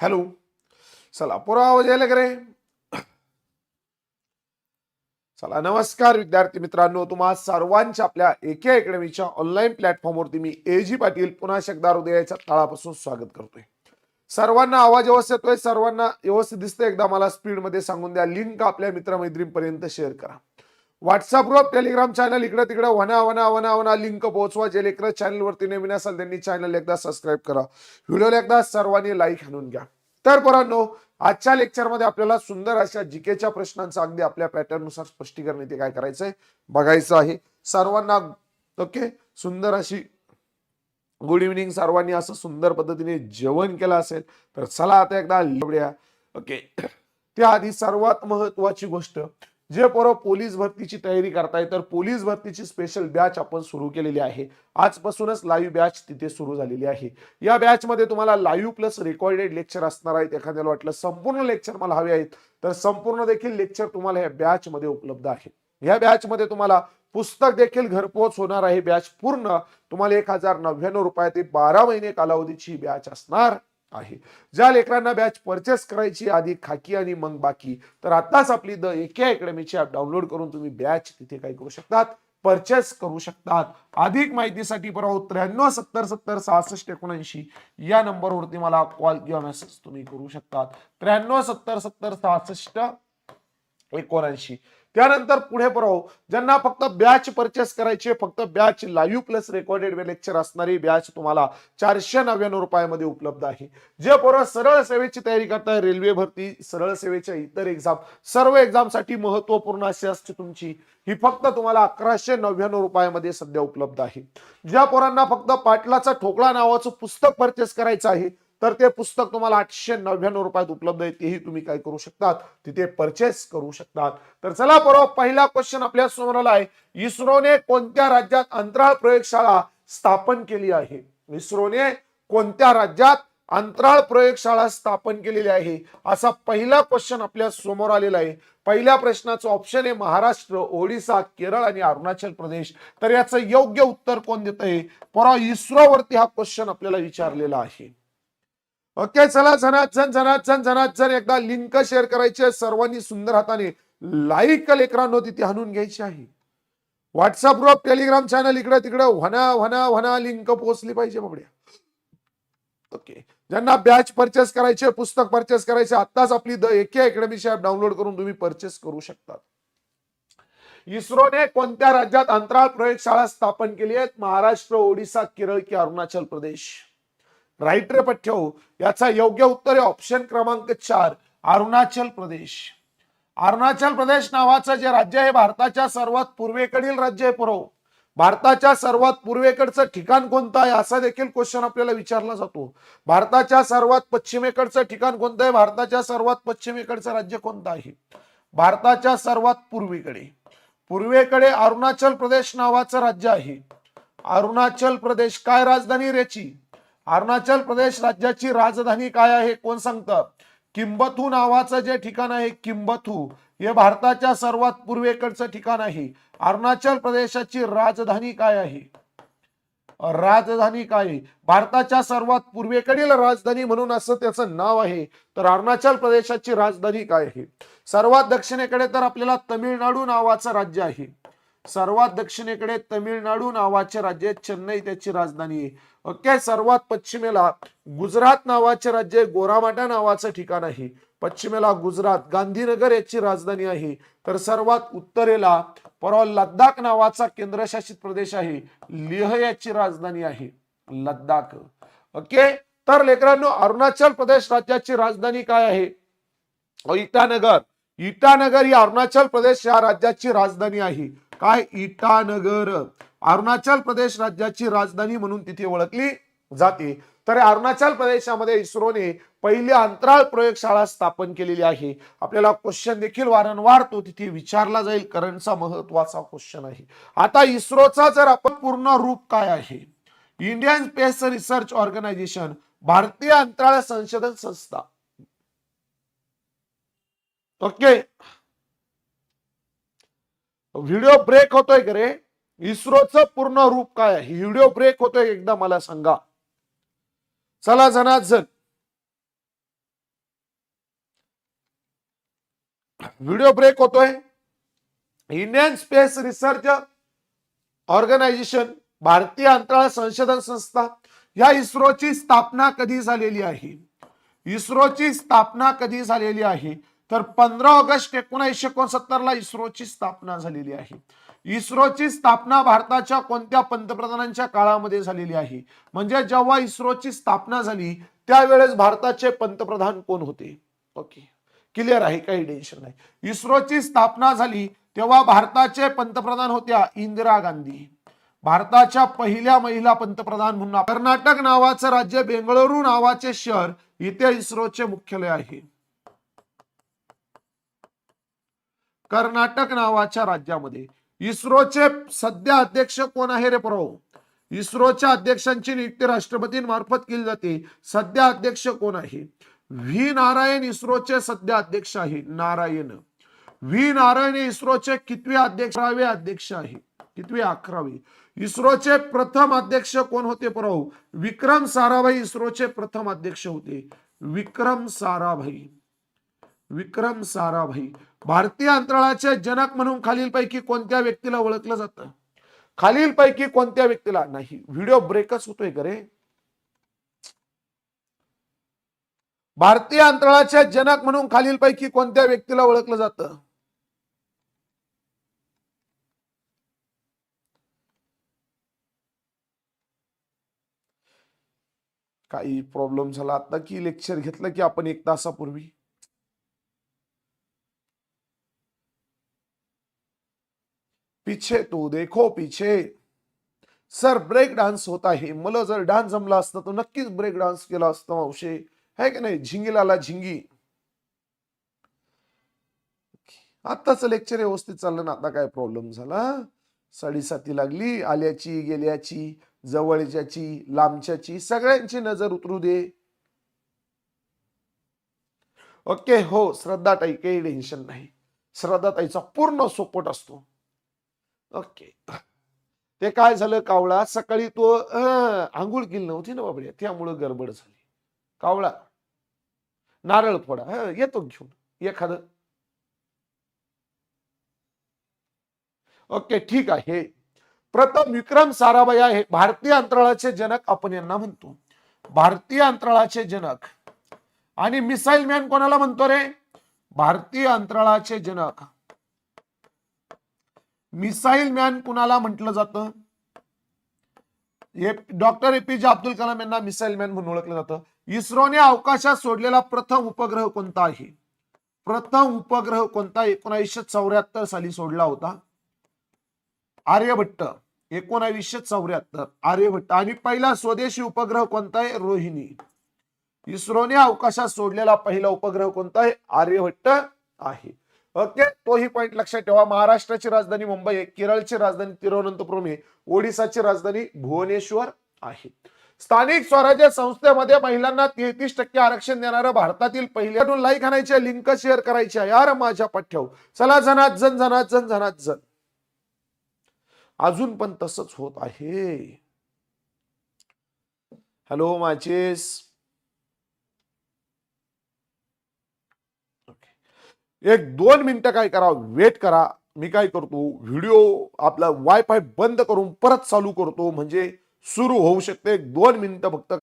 Hello. चला पुरा आवाज यायला का रे चला नमस्कार विद्यार्थी मित्रांनो. तुम्हा सर्वांच्या आपल्या एके अकॅडमीच्या ऑनलाईन प्लॅटफॉर्मवरती मी ए जी पाटील पुन्हा शकदार हृदयाच्या तळापासून स्वागत करतोय. सर्वांना आवाज व्यवस्थित येतोय? सर्वांना व्यवस्थित दिसतोय? एकदा मला स्पीडमध्ये सांगून द्या. लिंक आपल्या मित्रमैत्रींपर्यंत शेअर करा. व्हॉट्सअप ग्रुप टेलिग्राम चॅनल इकडे तिकडे वना वना वना वना लिंक पोहोचवा जे लेकर चॅनलवरती नवीन असाल त्यांनी चॅनल एकदा सबस्क्राईब करा. व्हिडिओला एकदा सर्वांनी लाईक आणून घ्या. तर पोरांनो आजच्या लेक्चरमध्ये आपल्याला सुंदर अशा जीकेच्या प्रश्नांचं अगदी आपल्या पॅटर्ननुसार स्पष्टीकरण इथे काय करायचंय बघायचं आहे. सर्वांना ओके सुंदर अशी गुड इव्हनिंग सर्वांनी असं सुंदर पद्धतीने जेवण केलं असेल तर चला आता एकदा लिहूया ओके त्याआधी सर्वात महत्वाची गोष्ट जे पोरं पोलीस भरतीची तयारी करताय तर पोलीस भरतीची स्पेशल बॅच आपण सुरू केलेली आहे. आजपासूनच लाईव्ह बॅच तिथे सुरू झालेली आहे. या बॅचमध्ये तुम्हाला लाईव्ह प्लस रेकॉर्डेड लेक्चर असणार आहेत. एखाद्याला वाटलं संपूर्ण लेक्चर मला हवे आहेत तर संपूर्ण देखील लेक्चर तुम्हाला या बॅचमध्ये उपलब्ध आहे या बॅचमध्ये तुम्हाला पुस्तक देखील घरपोच होणार आहे. बॅच पूर्ण तुम्हाला एक हजार नव्याण्णव रुपये ते बारा महिने कालावधीची बॅच असणार. आहे. ज्या लेकरांना बॅच परचेस करायची आधी खाकी आणि मग बाकी. तर आताच आपली द एके अकॅडमीची ऍप डाउनलोड करून तुम्ही बॅच तिथे काय करू शकतात परचेस करू शकतात. अधिक माहितीसाठी परवा त्र्याण्णव सत्तर सत्तर सहासष्ट एकोणऐंशी. या नंबरवरती मला कॉल किंवा मेसेज तुम्ही करू शकतात. त्र्याण्णव सत्तर सत्तर सहासष्ट एकोणऐंशी. त्यानंतर पुढे परव ज्यांना फक्त बॅच परचेस करायची फक्त batch live plus recorded lecture असणारी बॅच तुम्हाला चारशे नव्याण्णव रुपयामध्ये उपलब्ध आहे. जे पोरं सरळ सेवेची तयारी करताय रेल्वे भरती सरळ सेवेच्या इतर एक्झाम सर्व एक्झामसाठी महत्त्वपूर्ण अशी असते तुमची. ही फक्त तुम्हाला अकराशे नव्याण्णव रुपयामध्ये सध्या उपलब्ध आहे. ज्या पोरांना फक्त पाटलाचा ठोकळा नावाचं पुस्तक परचेस करायचं आहे तर ते पुस्तक तुम्हाला आठशे नव्याण्णव रुपयात उपलब्ध आहे तेही तुम्ही काय करू शकतात. तिथे परचेस करू शकतात. तर चला परवा पहिला क्वेश्चन आपल्यासमोर आला आहे. इस्रोने कोणत्या राज्यात अंतराळ प्रयोगशाळा स्थापन केली आहे? इस्रोने कोणत्या राज्यात अंतराळ प्रयोगशाळा स्थापन केलेली आहे? असा पहिला क्वेश्चन आपल्यासमोर आलेला आहे. पहिल्या प्रश्नाचं ऑप्शन आहे महाराष्ट्र ओडिसा केरळ आणि अरुणाचल प्रदेश. तर याचं योग्य उत्तर कोण देत आहे परवा इस्रोवरती हा क्वेश्चन आपल्याला विचारलेला आहे. ओके चला जनात जन जनात एकदा लिंक शेअर करायची आहे सर्वांनी सुंदर हाताने. लाईक लेकरांनो तिथे हाणून घ्यायची आहे. व्हॉट्सअप ग्रुप टेलिग्राम चॅनल इकडे तिकडे व्हना व्हना व्हना लिंक पोहोचली पाहिजे बाबड्या. ओके. ज्यांना बॅच परचेस करायचे पुस्तक परचेस करायचे आताच आपली द एके अकॅडमीची ऍप डाउनलोड करून तुम्ही परचेस करू शकता. इस्रोने कोणत्या राज्यात अंतराळ प्रयोगशाळा स्थापन केली आहेत? महाराष्ट्र ओडिसा केरळ की अरुणाचल प्रदेश? राईट रे पठ्यो याचा योग्य उत्तर आहे ऑप्शन क्रमांक चार अरुणाचल प्रदेश. अरुणाचल प्रदेश नावाचं जे राज्य आहे भारताच्या सर्वात पूर्वेकडील राज्य आहे पुरव भारताच्या सर्वात पूर्वेकडचं ठिकाण कोणतं आहे असा देखील क्वेश्चन आपल्याला विचारला जातो. भारताच्या सर्वात पश्चिमेकडचं ठिकाण कोणतं आहे भारताच्या सर्वात पश्चिमेकडचं राज्य कोणतं आहे? भारताच्या सर्वात पूर्वेकडे. पूर्वेकडे अरुणाचल प्रदेश नावाचं राज्य आहे. अरुणाचल प्रदेश काय राजधानी रेची अरुणाचल प्रदेश राज्याची राजधानी काय आहे? कोण सांगतं? किंबथू नावाचं जे ठिकाण आहे किंबथू हे भारताच्या सर्वात पूर्वेकडचं ठिकाण आहे. अरुणाचल प्रदेशाची राजधानी काय आहे? राजधानी काय आहे? भारताच्या सर्वात पूर्वेकडील राजधानी म्हणून असं त्याचं नाव आहे. तर अरुणाचल प्रदेशाची राजधानी काय आहे? सर्वात दक्षिणेकडे तर आपल्याला तमिळनाडू नावाचं राज्य आहे. सर्वात दक्षिणेकडे तमिळनाडू नावाचे राज्य आहे. चेन्नई त्याची राजधानी आहे. ओके सर्वात पश्चिमेला गुजरात नावाचे राज्य गोरामाटा नावाचं ठिकाण आहे. पश्चिमेला गुजरात गांधीनगर याची राजधानी आहे. तर सर्वात उत्तरेला परवा लद्दाख नावाचा केंद्रशासित प्रदेश आहे. लेह याची राजधानी आहे. लद्दाख. ओके तर लेकरांनो अरुणाचल प्रदेश राज्याची राजधानी काय आहे? इटानगर. इटानगर ही अरुणाचल प्रदेश या राज्याची राजधानी आहे. काय? इटानगर अरुणाचल प्रदेश राज्याची राजधानी म्हणून तिथे ओळखली जाते. तर अरुणाचल प्रदेशामध्ये इस्रोने पहिली अंतराळ प्रयोगशाळा स्थापन केलेली आहे. आपल्याला क्वेश्चन देखील वारंवार तो तिथे विचारला जाईल. करंटचा महत्त्वाचा क्वेश्चन आहे. आता इस्रोचा जर आपण पूर्ण रूप काय आहे? इंडियन स्पेस रिसर्च ऑर्गनायझेशन भारतीय अंतराळ संशोधन संस्था. ओके व्हिडिओ ब्रेक होतोय का रे? इस्रोचं पूर्ण रूप काय आहे? व्हिडिओ ब्रेक होतोय एकदा मला सांगा. चला जनात जण व्हिडिओ ब्रेक होतोय. इंडियन स्पेस रिसर्च ऑर्गनायझेशन भारतीय अंतराळ संशोधन संस्था या इस्रोची स्थापना कधी झालेली आहे? इस्रोची स्थापना कधी झालेली आहे? तर पंधरा ऑगस्ट एकोणीसशे एकोणसत्तर ला इस्रोची स्थापना झालेली आहे. इस्रोची स्थापना भारताच्या कोणत्या पंतप्रधानांच्या काळामध्ये झालेली आहे? म्हणजे जेव्हा इस्रोची स्थापना झाली त्यावेळेस भारताचे पंतप्रधान कोण होते? ओके. क्लिअर आहे काही टेन्शन नाही इस्रोची स्थापना झाली तेव्हा भारताचे पंतप्रधान होत्या इंदिरा गांधी. भारताच्या पहिल्या महिला पंतप्रधान म्हणून कर्नाटक नावाचं राज्य बेंगळुरू नावाचे शहर इथे इस्रोचे मुख्यालय आहे. कर्नाटक नावाच्या राज्यामध्ये. इस्रोचे सध्या अध्यक्ष कोण आहे रे प्रभू इस्रोच्या अध्यक्षांची नियुक्ती राष्ट्रपतींमार्फत केली जाते. सध्या अध्यक्ष कोण आहे? व्ही नारायण इस्रोचे सध्या अध्यक्ष आहे. नारायण. व्ही नारायण इस्रोचे कितवे अध्यक्ष? अध्यक्ष आहे. कितवे? अकरावे. इस्रोचे प्रथम अध्यक्ष कोण होते प्रभू विक्रम साराभाई इस्रोचे प्रथम अध्यक्ष होते. विक्रम साराभाई. विक्रम साराभाई. भारतीय अंतराळाचे जनक म्हणून खालीलपैकी कोणत्या व्यक्तीला ओळखलं जातं? खालीलपैकी कोणत्या व्यक्तीला? नाही व्हिडिओ ब्रेकच होतोय का भारतीय अंतराळाचे जनक म्हणून खालीलपैकी कोणत्या व्यक्तीला ओळखलं जातं? काही प्रॉब्लेम झाला. आता की लेक्चर घेतलं की आपण एक तासापूर्वी? पीछे तू देखो पीछे. सर ब्रेक डान्स होत आहे मला जर डान्स जमला असता तर नक्कीच ब्रेक डान्स केला असता मावशे. है की नाही? झिंगीलाला झिंगी. आत्ताच लेक्चर व्यवस्थित चाललं ना? आता काय प्रॉब्लेम झाला? साडेसाती लागली आल्याची गेल्याची जवळच्याची लांबच्याची सगळ्यांची नजर उतरू दे. ओके हो श्रद्धा ताई काही टेन्शन नाही. श्रद्धा ताईचा पूर्ण सपोर्ट असतो. ओके. ते काय झालं कावळा? सकाळी तो आंघोळ केली नव्हती ना बाबड्या? त्यामुळं गडबड झाली. कावळा नारळ फोडा येतो घेऊन एखाद. ओके ठीक आहे. प्रथम विक्रम साराभाई आहे. भारतीय अंतराळाचे जनक आपण यांना म्हणतो. भारतीय अंतराळाचे जनक. आणि मिसाईल मॅन कोणाला म्हणतो रे? भारतीय अंतराळाचे जनक. मिसाईल मॅन कुणाला म्हटलं जातं? डॉक्टर एपीजे अब्दुल कलाम यांना मिसाईल मॅन म्हणून ओळखलं जातं. इस्रोने अवकाशात सोडलेला प्रथम उपग्रह कोणता आहे? प्रथम उपग्रह कोणता एकोणीसशे चौऱ्याहत्तर साली सोडला होता? आर्यभट्ट एकोणावीसशे चौऱ्याहत्तर आर्यभट्ट. आणि पहिला स्वदेशी उपग्रह कोणता आहे? रोहिणी. इस्रोने अवकाशात सोडलेला पहिला उपग्रह कोणता आहे? आर्यभट्ट आहे. ओके? तोही पॉईंट लक्षात ठेवा. महाराष्ट्राची राजधानी मुंबई आहे. केरळची राजधानी तिरुवनंतपुरम आहे. ओडिसाची राजधानी भुवनेश्वर आहे. स्थानिक स्वराज्य संस्थेमध्ये महिलांना तेहतीस टक्के आरक्षण देणारं भारतातील पहिल्या लाईक आणायचे लिंक शेअर करायचे यार माझ्या पठ्याव चला जनात जन जनात जन जनात जन. अजून पण तसंच होत आहे. हॅलो माचेस. एक दोन मिनिटं काय करा वेट करा. मी काय करतो व्हिडिओ आपला वायफाय बंद करून परत चालू करतो. म्हणजे सुरू होऊ शकते. एक दोन मिनिटं फक्त.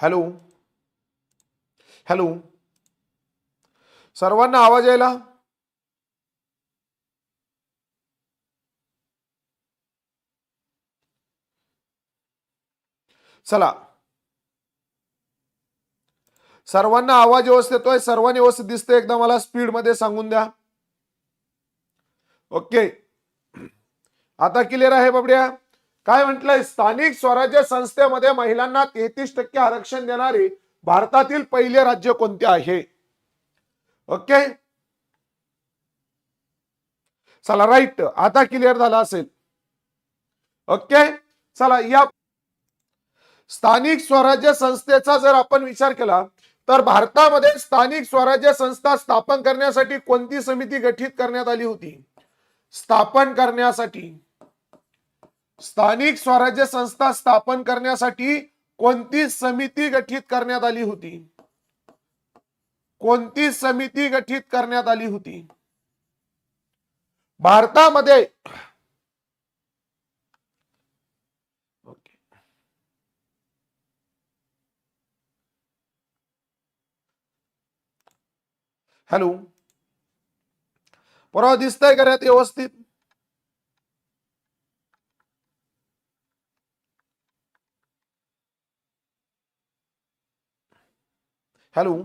हॅलो हॅलो सर्वांना आवाज यायला? चला. सर्वांना आवाज व्यवस्थित येतोय सर्वांनी व्यवस्थित दिसतोय एकदा मला स्पीडमध्ये सांगून द्या. ओके. आता क्लिअर आहे बाबड्या. काय म्हटलंय? स्थानिक स्वराज्य संस्थेमध्ये महिलांना तेहतीस टक्के आरक्षण देणारे भारतातील पहिले राज्य कोणते आहे? ओके? चला राईट आता क्लिअर झाला असेल. ओके? चला या. स्थानिक स्वराज्य संस्थेचा जर आपण विचार केला तर भारतामध्ये स्थानिक स्वराज्य संस्था स्थापन करण्यासाठी कोणती समिती गठीत करण्यात आली होती? स्थापन करण्यासाठी. स्थानिक स्वराज्य संस्था स्थापन करण्यासाठी कोणती समिती गठीत करण्यात आली होती? कोणती समिती गठीत करण्यात आली होती? भारतामध्ये हॅलो. परवा दिसतंय का व्यवस्थित? हॅलो.